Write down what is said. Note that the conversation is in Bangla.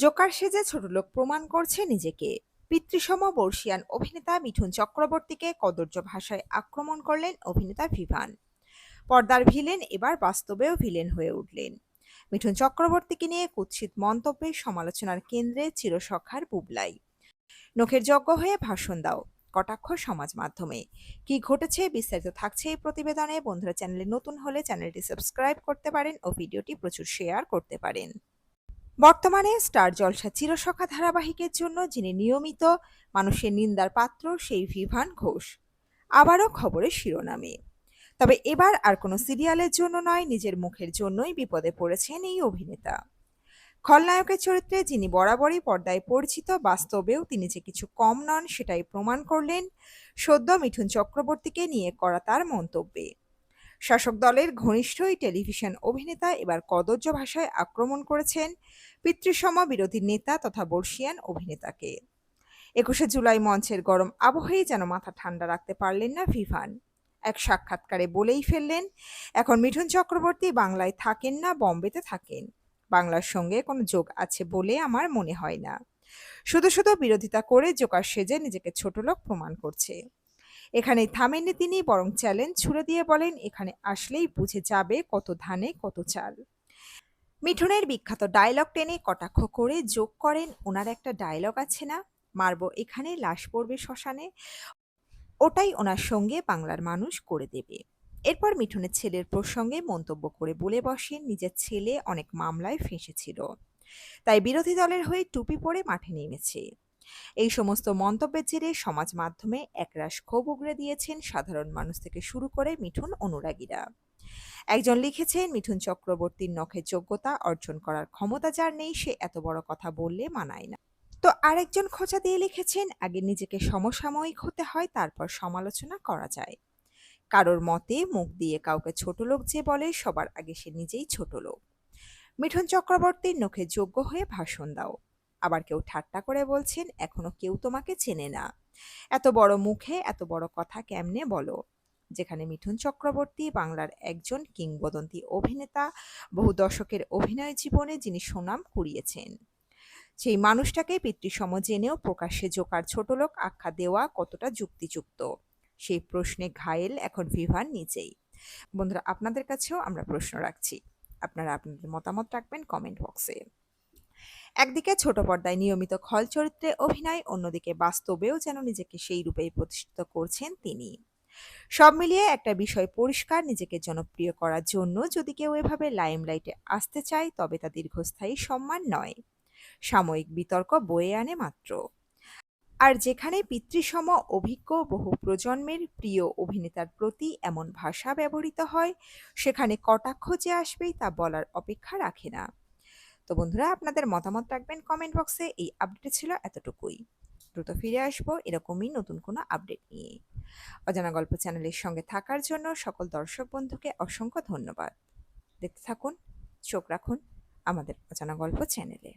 জোকার সেজে ছোটলোক প্রমাণ করছে নিজেকে। পিতৃসম বর্ষিয়ান অভিনেতা মিঠুন চক্রবর্তীকে কদর্য ভাষায় আক্রমণ করলেন অভিনেতা ভিভান। পর্দার ভিলেন এবার বাস্তবেও ভিলেন হয়ে উঠলেন। মিঠুন চক্রবর্তীকে নিয়ে কুৎসিত মন্তব্যে সমালোচনার কেন্দ্রে চিরসখার বুবলাই। নখের যজ্ঞ হয়ে ভাষণ দাও, কটাক্ষ সমাজ মাধ্যমে। কি ঘটেছে, বিস্তারিত থাকছে এই প্রতিবেদনে। বন্ধুরা চ্যানেলে নতুন হলে চ্যানেলটি সাবস্ক্রাইব করতে পারেন ও ভিডিওটি প্রচুর শেয়ার করতে পারেন। বর্তমানে স্টার জলসা চিরসখা ধারাবাহিকের জন্য যিনি নিয়মিত মানুষের নিন্দার পাত্র সেই ভিভান ঘোষ। আবারও খবরের শিরোনামে। তবে এবার আর কোনো সিরিয়ালের জন্য নয়, নিজের মুখের জন্যই বিপদে পড়েছেন এই অভিনেতা। খলনায়কের চরিত্রে যিনি বরাবরই পর্দায় পরিচিত, বাস্তবেও তিনি যে কিছু কম নন সেটাই প্রমাণ করলেন সদ্য মিঠুন চক্রবর্তীকে নিয়ে করা তার মন্তব্যে। শাসক দলের ঘনিষ্ঠ এই টেলিভিশন অভিনেতা এবার কদর্য ভাষায় আক্রমণ করেছেন পিতৃসম বিরোধী নেতা তথা বর্ষিয়ান অভিনেতাকে। একুশে জুলাই মঞ্চের গরম আবহেই যেন মাথা ঠান্ডা রাখতে পারলেন না ভিভান। এক সাক্ষাৎকারে বলেই ফেললেন, এখন মিঠুন চক্রবর্তী বাংলায় থাকেন না, বম্বেতে থাকেন। বাংলার সঙ্গে কোনো যোগ আছে বলে আমার মনে হয় না। শুধু শুধু বিরোধিতা করে জোকার সেজে নিজেকে ছোটলোক প্রমাণ করছে। এখানে থামেননি তিনি, বরং চ্যালেঞ্জ ছুড়ে দিয়ে বলেন, এখানে আসলেই বুঝে যাবে কত ধানে কত চাল। মিঠুনের বিখ্যাত ডায়লগ টেনে কটাক্ষ করে যোগ করেন, ওনার একটা ডায়লগ আছে না? মারবো এখানে, লাশ পড়বে শ্মশানে। ওটাই ওনার সঙ্গে বাংলার মানুষ করে দেবে। এরপর মিঠুনের ছেলের প্রসঙ্গে মন্তব্য করে বলে বসেন, নিজের ছেলে অনেক মামলায় ফেঁসেছিল। তাই বিরোধী দলের হয়ে টুপি পরে মাঠে নেমেছে। এই সমস্ত মন্তব্যের জেরে সমাজ মাধ্যমে একরাশ ক্ষোভ উগড়ে দিয়েছেন সাধারণ মানুষ থেকে শুরু করে মিঠুন অনুরাগীরা। একজন লিখেছেন, মিঠুন চক্রবর্তীর নখের যোগ্যতা অর্জন করার ক্ষমতা যার নেই, সে এত বড় কথা বললে মানায় না। তো আরেকজন খোঁচা দিয়ে লিখেছেন, আগে নিজেকে সমসাময়িক হতে হয়, তারপর সমালোচনা করা যায়। কারোর মতে, মুখ দিয়ে কাউকে ছোট লোক যে বলে, সবার আগে সে নিজেই ছোট লোক। মিঠুন চক্রবর্তীর নখে যোগ্য হয়ে ভাষণ দাও। আবার কেউ ঠাট্টা করে বলছেন, এখনও কেউ তোমাকে চেনে না। এত বড় মুখে এত বড় কথা কেমনে বলো? যেখানে মিঠুন চক্রবর্তী, বাংলার একজন কিংবদন্তি অভিনেতা, বহু দশকের অভিনয় জীবনে যিনি সুনাম কুড়িয়েছেন। সেই মানুষটাকে পিতৃসম জেনেও প্রকাশ্যে জোকার ছোটলোক আখ্যা দেওয়া কতটা যুক্তিযুক্ত? সেই প্রশ্নে ঘায়েল এখন ভিভান নিজেই। বন্ধুরা, আপনাদের কাছেও আমরা প্রশ্ন রাখছি। আপনারা আপনাদের মতামত রাখবেন কমেন্ট বক্সে। একদিকে ছোট পর্দায় নিয়মিত খল চরিত্রে অভিনয়, অন্যদিকে বাস্তবেও যেন নিজেকে সেই রূপেই প্রতিষ্ঠিত করছেন তিনি। সব মিলিয়ে একটা বিষয় পরিষ্কার, নিজেকে জনপ্রিয় করার জন্য যদি কেউ এভাবে লাইমলাইটে আসতে চায়, তবে তা দীর্ঘস্থায়ী সম্মান নয়। সাময়িক বিতর্ক বয়ে আনে মাত্র। আর যেখানে পিতৃসম অভিজ্ঞ বহু প্রজন্মের প্রিয় অভিনেতার প্রতি এমন ভাষা ব্যবহৃত হয়, সেখানে কটাক্ষ যে আসবেই তা বলার অপেক্ষা রাখে না। তো বন্ধুরা, আপনাদের মতামত রাখবেন কমেন্ট বক্সে এই আপডেট ছিল এতটুকুই। দ্রুত ফিরে আসব এরকমই নতুন কোনো আপডেট নিয়ে। অজানা গল্প চ্যানেলের সঙ্গে থাকার জন্য সকল দর্শক বন্ধুকে অসংখ্য ধন্যবাদ। দেখতে থাকুন, চোখ রাখুন আমাদের অজানা গল্প চ্যানেলে